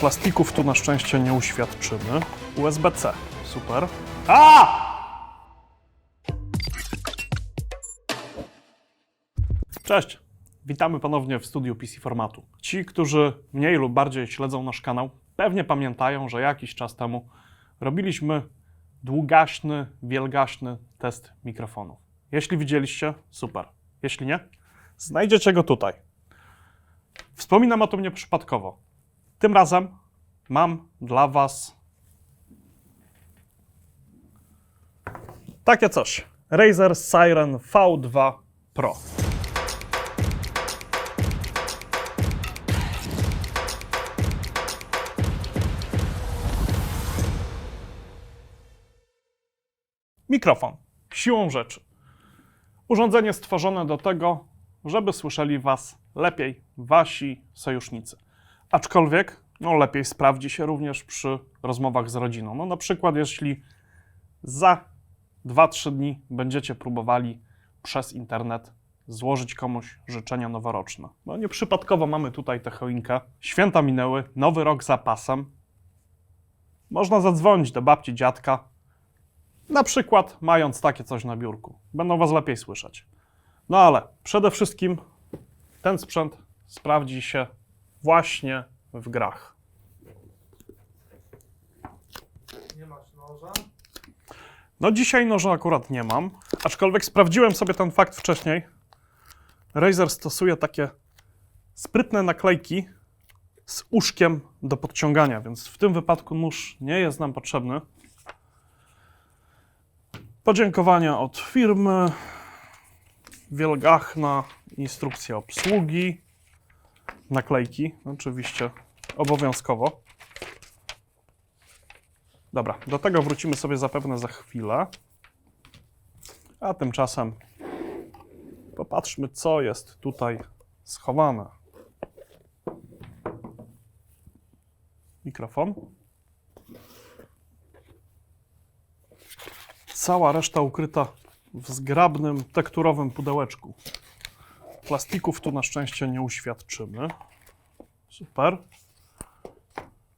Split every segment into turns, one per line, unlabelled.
Plastików tu na szczęście nie uświadczymy. USB-C. Super. A! Cześć. Witamy ponownie w studiu PC Formatu. Ci, którzy mniej lub bardziej śledzą nasz kanał, pewnie pamiętają, że jakiś czas temu robiliśmy długaśny, wielgaśny test mikrofonów. Jeśli widzieliście, super. Jeśli nie, znajdziecie go tutaj. Wspominam o tym nieprzypadkowo. Tym razem mam dla Was takie coś. Razer Siren V2 Pro. Mikrofon. Siłą rzeczy. Urządzenie stworzone do tego, żeby słyszeli Was lepiej Wasi sojusznicy. Aczkolwiek no, lepiej sprawdzi się również przy rozmowach z rodziną. No, na przykład, jeśli za 2-3 dni będziecie próbowali przez internet złożyć komuś życzenia noworoczne. No nieprzypadkowo mamy tutaj tę choinkę. Święta minęły, nowy rok za pasem. Można zadzwonić do babci, dziadka, na przykład mając takie coś na biurku. Będą Was lepiej słyszeć. No ale przede wszystkim ten sprzęt sprawdzi się właśnie w grach.
Nie masz noża?
No dzisiaj noża akurat nie mam, aczkolwiek sprawdziłem sobie ten fakt wcześniej. Razer stosuje takie sprytne naklejki z uszkiem do podciągania, więc w tym wypadku nóż nie jest nam potrzebny. Podziękowania od firmy, wielgachna instrukcja obsługi, naklejki, oczywiście obowiązkowo. Dobra, do tego wrócimy sobie zapewne za chwilę. A tymczasem popatrzmy, co jest tutaj schowane. Mikrofon. Cała reszta ukryta w zgrabnym, tekturowym pudełeczku. Plastików tu na szczęście nie uświadczymy. Super.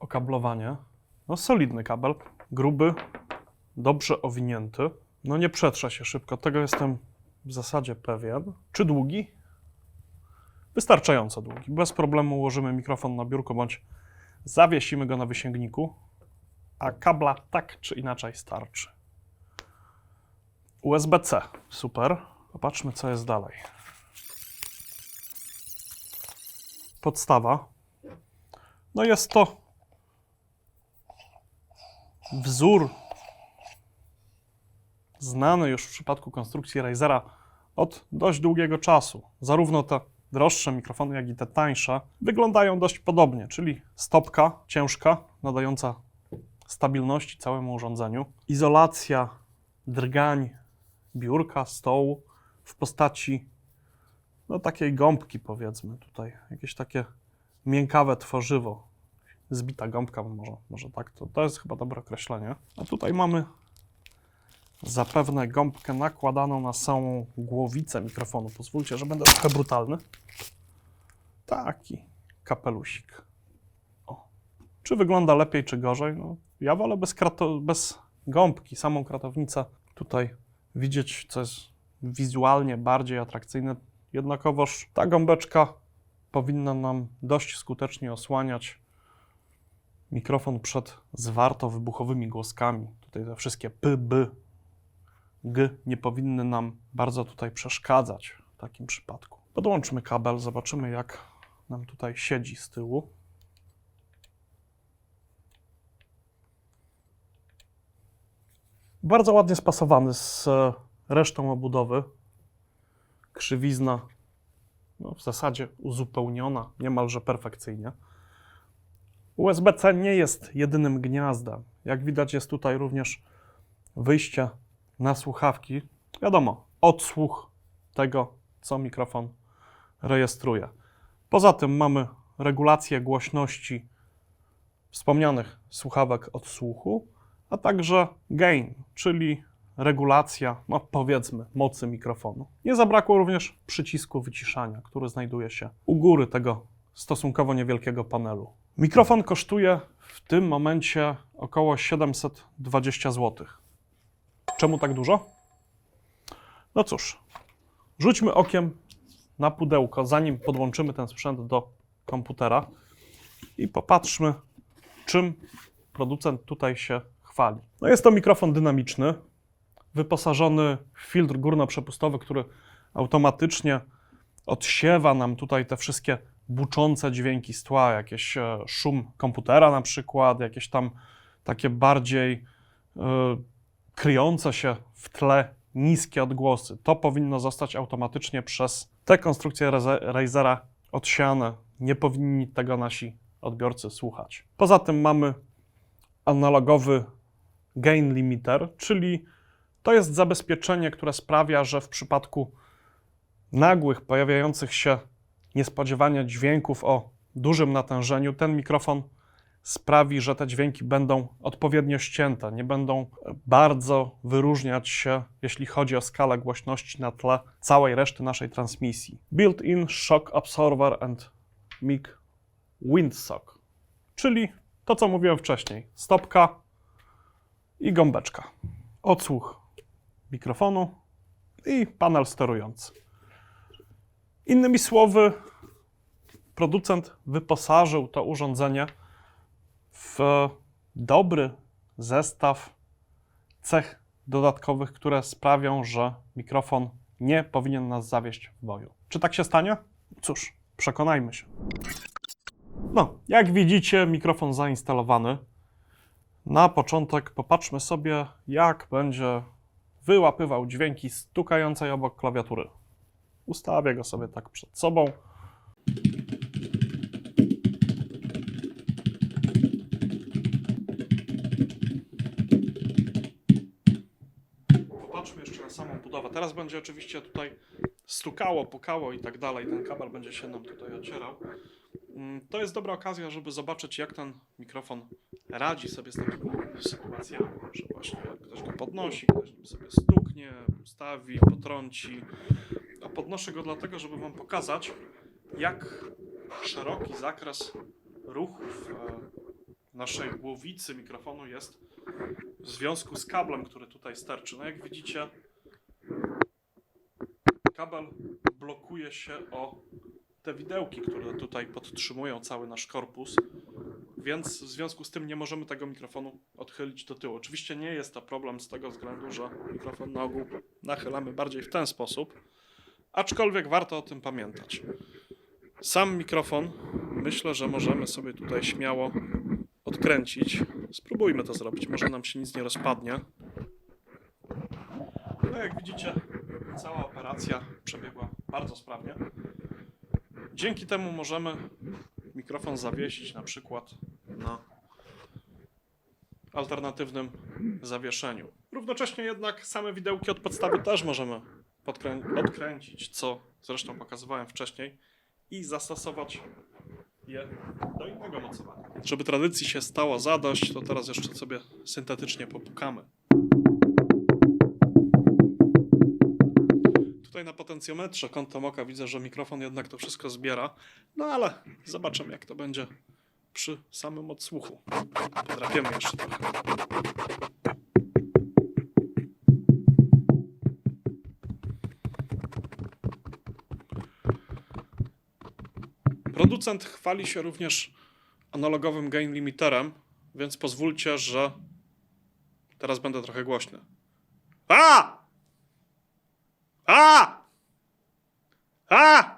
Okablowanie. No solidny kabel, gruby, dobrze owinięty. No nie przetrze się szybko, tego jestem w zasadzie pewien. Czy długi? Wystarczająco długi. Bez problemu ułożymy mikrofon na biurko bądź zawiesimy go na wysięgniku, a kabla tak czy inaczej starczy. USB-C, super. Popatrzmy co jest dalej. Podstawa. No jest to wzór znany już w przypadku konstrukcji Razera od dość długiego czasu. Zarówno te droższe mikrofony, jak i te tańsze wyglądają dość podobnie, czyli stopka ciężka, nadająca stabilności całemu urządzeniu, izolacja drgań biurka, stołu w postaci no takiej gąbki powiedzmy tutaj, jakieś takie miękkawe tworzywo, zbita gąbka, może, może tak, to, to jest chyba dobre określenie. A tutaj mamy zapewne gąbkę nakładaną na samą głowicę mikrofonu. Pozwólcie, że będę trochę brutalny. Taki kapelusik. O. Czy wygląda lepiej, czy gorzej? No, ja wolę bez, bez gąbki, samą kratownicę tutaj widzieć, co jest wizualnie bardziej atrakcyjne. Jednakowoż ta gąbeczka powinna nam dość skutecznie osłaniać mikrofon przed zwarto-wybuchowymi głoskami. Tutaj te wszystkie p, b, g nie powinny nam bardzo tutaj przeszkadzać w takim przypadku. Podłączmy kabel, zobaczymy jak nam tutaj siedzi z tyłu. Bardzo ładnie spasowany z resztą obudowy. Krzywizna no, w zasadzie uzupełniona niemalże perfekcyjnie. USB-C nie jest jedynym gniazdem. Jak widać, jest tutaj również wyjście na słuchawki. Wiadomo, odsłuch tego, co mikrofon rejestruje. Poza tym mamy regulację głośności wspomnianych słuchawek odsłuchu, a także gain, czyli regulacja, no powiedzmy, mocy mikrofonu. Nie zabrakło również przycisku wyciszania, który znajduje się u góry tego stosunkowo niewielkiego panelu. Mikrofon kosztuje w tym momencie około 720 zł. Czemu tak dużo? No cóż, rzućmy okiem na pudełko, zanim podłączymy ten sprzęt do komputera i popatrzmy, czym producent tutaj się chwali. No jest to mikrofon dynamiczny, wyposażony w filtr górnoprzepustowy, który automatycznie odsiewa nam tutaj te wszystkie buczące dźwięki z tła, jakiś e, szum komputera na przykład, jakieś tam takie bardziej e, kryjące się w tle niskie odgłosy. To powinno zostać automatycznie przez te konstrukcje Raze- Razera odsiane. Nie powinni tego nasi odbiorcy słuchać. Poza tym mamy analogowy gain limiter, czyli to jest zabezpieczenie, które sprawia, że w przypadku nagłych, pojawiających się niespodziewanie dźwięków o dużym natężeniu, ten mikrofon sprawi, że te dźwięki będą odpowiednio ścięte, nie będą bardzo wyróżniać się, jeśli chodzi o skalę głośności na tle całej reszty naszej transmisji. Built-in shock absorber and mic windsock, czyli to, co mówiłem wcześniej, stopka i gąbeczka. Odsłuch mikrofonu i panel sterujący. Innymi słowy, producent wyposażył to urządzenie w dobry zestaw cech dodatkowych, które sprawią, że mikrofon nie powinien nas zawieść w boju. Czy tak się stanie? Cóż, przekonajmy się. No, jak widzicie, mikrofon zainstalowany. Na początek popatrzmy sobie, jak będzie wyłapywał dźwięki stukającej obok klawiatury. Ustawię go sobie tak przed sobą. Popatrzmy jeszcze na samą budowę. Teraz będzie oczywiście tutaj stukało, pukało i tak dalej. Ten kabel będzie się nam tutaj ocierał. Mm, To jest dobra okazja, żeby zobaczyć, jak ten mikrofon radzi sobie z takimi sytuacjami, że właśnie ktoś go podnosi, ktoś nim sobie stuknie, ustawi, potrąci. A podnoszę go dlatego, żeby Wam pokazać, jak szeroki zakres ruchów e, naszej głowicy mikrofonu jest w związku z kablem, który tutaj sterczy. No jak widzicie, kabel blokuje się o te widełki, które tutaj podtrzymują cały nasz korpus, więc w związku z tym nie możemy tego mikrofonu odchylić do tyłu. Oczywiście nie jest to problem z tego względu, że mikrofon na ogół nachylamy bardziej w ten sposób, aczkolwiek warto o tym pamiętać. Sam mikrofon myślę, że możemy sobie tutaj śmiało odkręcić. Spróbujmy to zrobić, może nam się nic nie rozpadnie. No jak widzicie, cała operacja przebiegła bardzo sprawnie. Dzięki temu możemy mikrofon zawiesić na przykład alternatywnym zawieszeniu. Równocześnie jednak same widełki od podstawy też możemy odkręcić, co zresztą pokazywałem wcześniej, i zastosować je do innego mocowania. Żeby tradycji się stało zadość, to teraz jeszcze sobie syntetycznie popukamy. Tutaj na potencjometrze kątem oka widzę, że mikrofon jednak to wszystko zbiera, no ale zobaczymy jak to będzie przy samym odsłuchu. Podrapiemy jeszcze trochę. Producent chwali się również analogowym gain limiterem, więc pozwólcie, że teraz będę trochę głośny. A! A! A!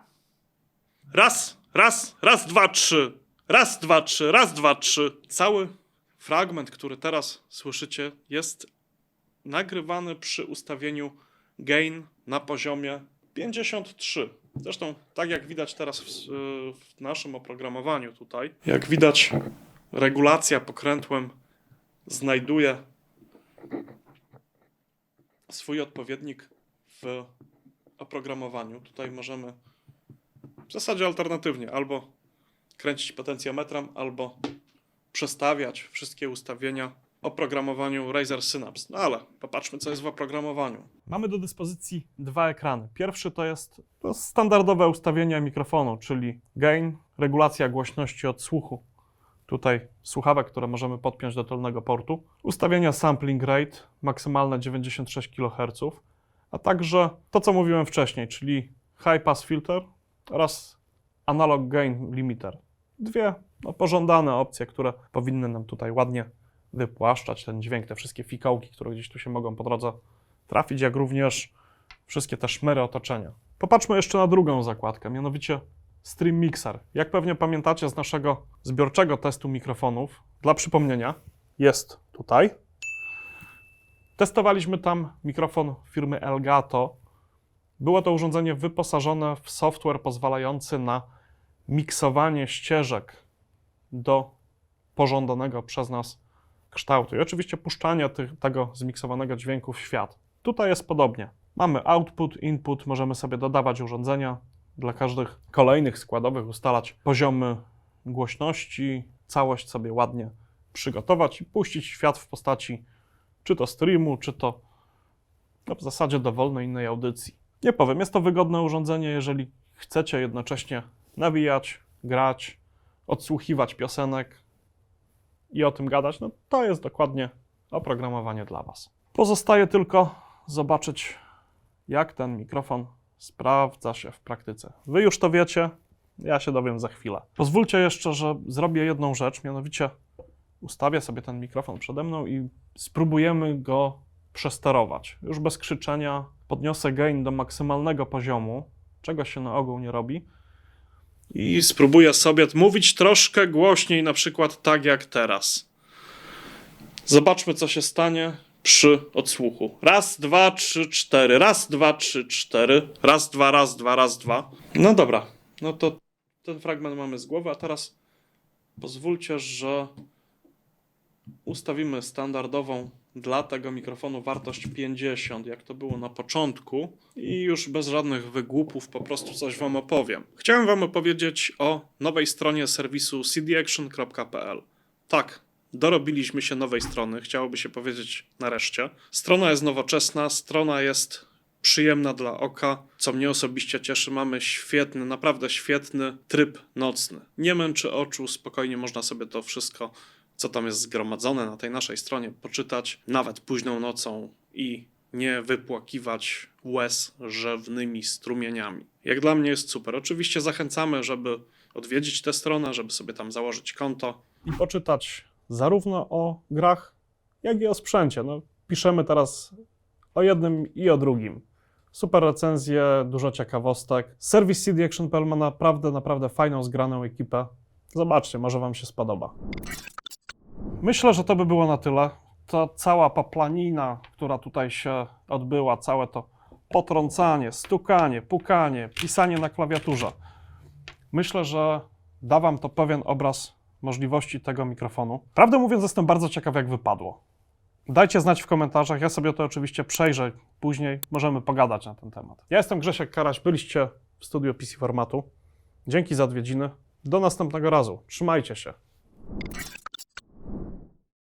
Raz, raz, raz, dwa, trzy. Raz, dwa, trzy, raz, dwa, trzy. Cały fragment, który teraz słyszycie, jest nagrywany przy ustawieniu gain na poziomie 53. Zresztą, tak jak widać teraz w, w naszym oprogramowaniu tutaj, jak widać, regulacja pokrętłem znajduje swój odpowiednik w oprogramowaniu. Tutaj możemy w zasadzie alternatywnie albo kręcić potencjometrem, albo przestawiać wszystkie ustawienia oprogramowaniu Razer Synapse. No ale popatrzmy, co jest w oprogramowaniu. Mamy do dyspozycji dwa ekrany. Pierwszy to jest to standardowe ustawienia mikrofonu, czyli gain, regulacja głośności odsłuchu tutaj słuchawek, które możemy podpiąć do tylnego portu, ustawienia sampling rate, maksymalne 96 kHz, a także to, co mówiłem wcześniej, czyli high pass filter oraz analog gain limiter. Dwie no, pożądane opcje, które powinny nam tutaj ładnie wypłaszczać ten dźwięk, te wszystkie fikołki, które gdzieś tu się mogą po drodze trafić, jak również wszystkie te szmery otoczenia. Popatrzmy jeszcze na drugą zakładkę, mianowicie Stream Mixer. Jak pewnie pamiętacie z naszego zbiorczego testu mikrofonów, dla przypomnienia, jest tutaj. Testowaliśmy tam mikrofon firmy Elgato. Było to urządzenie wyposażone w software pozwalający na miksowanie ścieżek do pożądanego przez nas kształtu i oczywiście puszczanie tych, tego zmiksowanego dźwięku w świat. Tutaj jest podobnie. Mamy output, input, możemy sobie dodawać urządzenia, dla każdych kolejnych składowych ustalać poziomy głośności, całość sobie ładnie przygotować i puścić świat w postaci czy to streamu, czy to no, w zasadzie dowolnej innej audycji. Nie powiem, jest to wygodne urządzenie, jeżeli chcecie jednocześnie nawijać, grać, odsłuchiwać piosenek i o tym gadać, no to jest dokładnie oprogramowanie dla Was. Pozostaje tylko zobaczyć, jak ten mikrofon sprawdza się w praktyce. Wy już to wiecie, ja się dowiem za chwilę. Pozwólcie jeszcze, że zrobię jedną rzecz, mianowicie ustawię sobie ten mikrofon przede mną i spróbujemy go przesterować. Już bez krzyczenia podniosę gain do maksymalnego poziomu, czego się na ogół nie robi. I spróbuję sobie mówić troszkę głośniej, na przykład tak jak teraz. Zobaczmy, co się stanie przy odsłuchu. Raz, dwa, trzy, cztery. Raz, dwa, trzy, cztery. Raz, dwa, raz, dwa, raz, dwa. No dobra, no to ten fragment mamy z głowy, a teraz pozwólcie, że ustawimy standardową dla tego mikrofonu wartość 50, jak to było na początku, i już bez żadnych wygłupów po prostu coś Wam opowiem. Chciałem Wam opowiedzieć o nowej stronie serwisu cdaction.pl. Tak, dorobiliśmy się nowej strony, chciałoby się powiedzieć nareszcie. Strona jest nowoczesna, strona jest przyjemna dla oka, co mnie osobiście cieszy. Mamy świetny, naprawdę świetny tryb nocny. Nie męczy oczu, spokojnie można sobie to wszystko, co tam jest zgromadzone na tej naszej stronie, poczytać, nawet późną nocą i nie wypłakiwać łez rzewnymi strumieniami. Jak dla mnie jest super. Oczywiście zachęcamy, żeby odwiedzić tę stronę, żeby sobie tam założyć konto i poczytać zarówno o grach, jak i o sprzęcie. No, piszemy teraz o jednym i o drugim. Super recenzje, dużo ciekawostek. Serwis cdaction.pl ma naprawdę, naprawdę fajną, zgraną ekipę. Zobaczcie, może Wam się spodoba. Myślę, że to by było na tyle. Ta cała paplanina, która tutaj się odbyła, całe to potrącanie, stukanie, pukanie, pisanie na klawiaturze. Myślę, że da Wam to pewien obraz możliwości tego mikrofonu. Prawdę mówiąc, jestem bardzo ciekaw, jak wypadło. Dajcie znać w komentarzach, ja sobie to oczywiście przejrzę później, możemy pogadać na ten temat. Ja jestem Grzesiek Karaś, byliście w studiu PC Formatu. Dzięki za odwiedziny. Do następnego razu. Trzymajcie się.